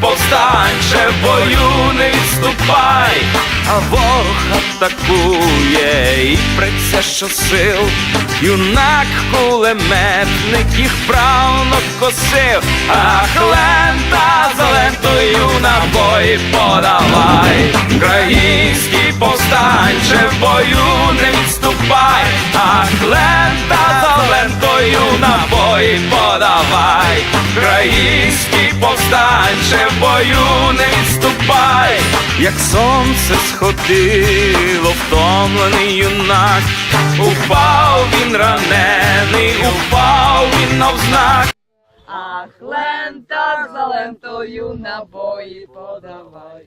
повстанче в бою не відступай, а ворог атакує і преться щосил, юнак кулеметник їх правно косив, ах, лента за лентою набої подавай, український повстанче в бою не відступай, ах, лента за лентою набої подавай, український повстанче в бою не відступай, як сонце сходило, втомлений юнак, упав він ранений, упав він навзнак. Ах, лента за лентою набої подавай.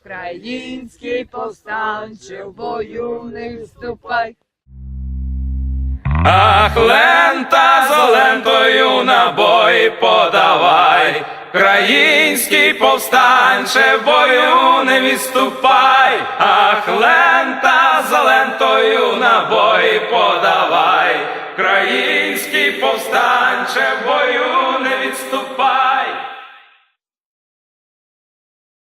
Український повстанче в бою не вступай. Ах, лента за лентою набої подавай, Український повстанче в бою не відступай, Ах, лента за лентою набої подавай, Український повстанче в бою не відступай.